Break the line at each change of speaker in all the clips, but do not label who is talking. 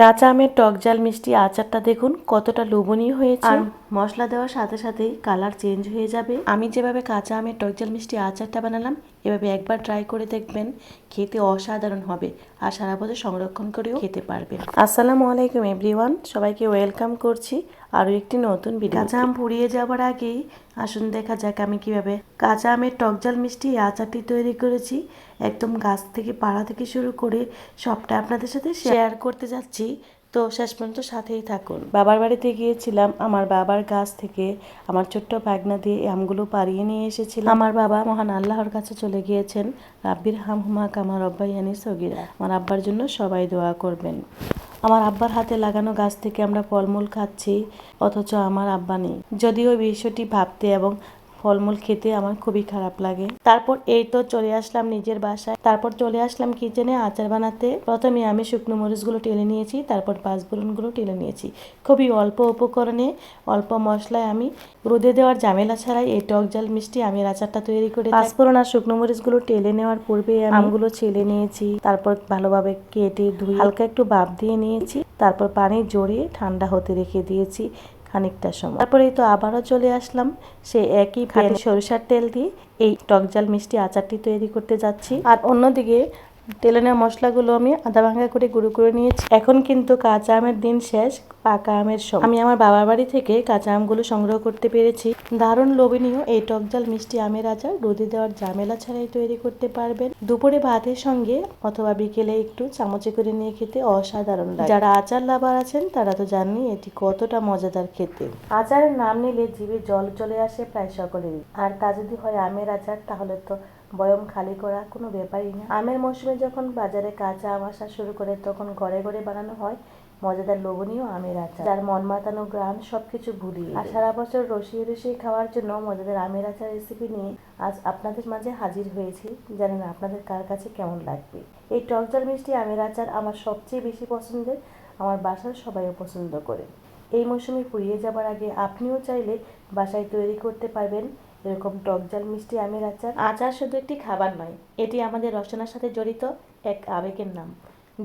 কাঁচা আমের টক জাল মিষ্টি আচারটা দেখুন কতটা লোভনীয় হয়েছে। আর মশলা দেওয়ার সাথে সাথেই কালার চেঞ্জ হয়ে যাবে। আমি যেভাবে কাঁচা আমের টক জাল মিষ্টি আচারটা বানালাম এভাবে একবার ট্রাই করে দেখবেন খেতে অসাধারণ হবে। আর সারা বছর সংরক্ষণ করেও খেতে পারবেন। আসসালামু আলাইকুম এভরিওয়ান। সবাইকে ওয়েলকাম করছি। আরও একটি নতুন ভিডিও কাঁচা আম পুড়িয়ে যাওয়ার আগেই আসুন দেখা যাক আমি কীভাবে কাঁচা আমের টকজাল মিষ্টি আচারটি তৈরি করেছি। একদম গাছ থেকে পাড়া থেকে শুরু করে সবটা আপনাদের সাথে শেয়ার করতে যাচ্ছি। তো শেষ পর্যন্ত সাথেই থাকুন। বাবার বাড়িতে গিয়েছিলাম, আমার বাবার গাছ থেকে আমার ছোট্ট বাগনা দিয়ে এই আমগুলো পাড়িয়ে নিয়ে এসেছিলাম। আমার বাবা মহান আল্লাহর কাছে চলে গিয়েছেন, রাব্বির হাম হুমাক আমার আব্বাইয়ানি সগিরা। আমার আব্বার জন্য সবাই দোয়া করবেন। আমার আব্বার হাতে লাগানো গাছ থেকে আমরা ফলমূল খাচ্ছি, অথচ আমার আব্বা নেই। যদিও বিষয়টি ভাবতে এবং ফলমূল খেতে আমার খুবই খারাপ লাগে। তারপর এই তো চলে আসলাম নিজের বাসায়। তারপর চলে আসলাম কিচেনে আচার বানাতে। প্রথমে আমি শুকনো মরিচগুলো টেলে নিয়েছি তারপর পাঁচফোড়নগুলো টেলে নিয়েছি। খুবই অল্প উপকরণে অল্প মশলায় আমি রোদে দেওয়ার ঝামেলা ছাড়াই এই টক জাল মিষ্টি আমের আচারটা তৈরি করে পাঁচফোড়ন আর শুকনো মরিচগুলো টেলে নেওয়ার পূর্বে আমগুলো ছেলে নিয়েছি তারপর ভালোভাবে কেটে ধুয়ে হালকা একটু ভাপ দিয়ে নিয়েছি তারপর পানি জড়িয়ে ঠান্ডা হতে রেখে দিয়েছি। খানিকটা সময়। তারপরে তো আবারও চলে আসলাম সে একই প্যানে সরিষার তেল দিয়ে এই টকজাল মিষ্টি আচারটি তৈরি করতে যাচ্ছি। আর অন্যদিকে তেলে নেওয়া মশলাগুলো আমি আদা ভাঙা করে গুঁড়ো করে নিয়েছি। এখন কিন্তু কাঁচা আমের দিন শেষ, পাকা আমের সময়। আমি আমার বাবার বাড়ি থেকে কাঁচা আমগুলো সংগ্রহ করতে পেরেছি। দারুণ লোভনীয় এই টকজাল মিষ্টি আমের আচার রোদে দেওয়ার ঝামেলা ছাড়াই তৈরি করতে পারবেন। দুপুরে ভাতের সঙ্গে অথবা বিকেলে একটু চামচে করে নিয়ে খেতে অসাধারণ লাগে। যারা আচার লাভার আছেন, তারা তো জানেনই এটি কতটা মজাদার খেতে। আচারের নাম নিলে জিভে জল চলে আসে প্রায় সকলেরই। আর তা যদি হয় আমের আচার, তাহলে তো বয়ম খালি করা কোনো ব্যাপারই না। আমের মৌসুমে যখন বাজারে কাঁচা আম আসা শুরু করে, তখন ঘরে ঘরে বানানো হয় মজাদার লোভনীয় আমের আচার। যার মন মাতানো গ্রান সবকিছু ভুলিয়ে আর সারা বছর রসিয়ে রসিয়ে খাওয়ার জন্য মজাদার আমের আচার রেসিপি নিয়ে আজ আপনাদের মাঝে হাজির হয়েছি। জানেন আপনাদের কার কাছে কেমন লাগবে? এই টকজাল মিষ্টি আমের আচার আমার সবচেয়ে বেশি পছন্দের। আমার বাসার সবাইও পছন্দ করে। এই মৌসুমে ফুরিয়ে যাবার আগে আপনিও চাইলে বাসায় তৈরি করতে পারবেন এরকম টক জাল মিষ্টি আমের আচার। আচার শুধু একটি খাবার নয়, এটি আমাদের রচনার সাথে জড়িত এক আবেগের নাম।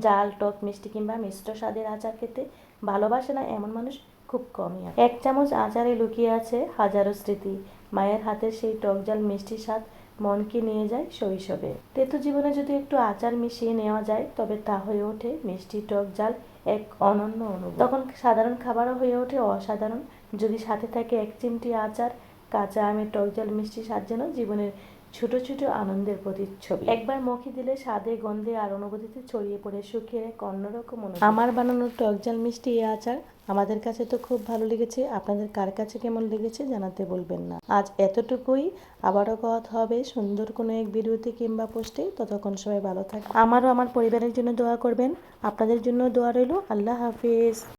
জাল, টক, মিষ্টি কিংবা মিশ্র স্বাদের আচার খেতে ভালোবাসে না এমন মানুষ খুব কমই এক চামচ আচারে লুকিয়ে আছে হাজারো স্মৃতি। মায়ের হাতের সেই টক জাল মিষ্টি স্বাদ মনকে নিয়ে যায় শৈশবে। তেতো জীবনে যদি একটু আচার মিশিয়ে নেওয়া যায়, তবে তা হয়ে ওঠে মিষ্টি টক জাল, এক অনন্য অনুভব। তখন সাধারণ খাবারও হয়ে ওঠে অসাধারণ। যদি সাথে থাকে এক চিমটি আচার কাঁচা আমের টক জাল মিষ্টি স্বাদ যেন জীবনের ছোট ছোট আনন্দের প্রতিচ্ছবি। একবার মুখে দিলে স্বাদে গন্ধে আর অনুভূতিতে ছড়িয়ে পড়ে সুখের এক অন্যরকম আমার বানানো টক জাল মিষ্টি এই আচার আমাদের কাছে তো খুব ভালো লেগেছে। আপনাদের কার কাছে কেমন লেগেছে জানাতে বলবেন না। আজ এতটুকুই। আবারও কথা হবে সুন্দর কোনো এক ভিডিওতে কিংবা পোস্টে। ততক্ষণ সবাই ভালো থাকবে আমারও আমার পরিবারের জন্য দোয়া করবেন। আপনাদের জন্য দোয়া রইল। আল্লাহ হাফিজ।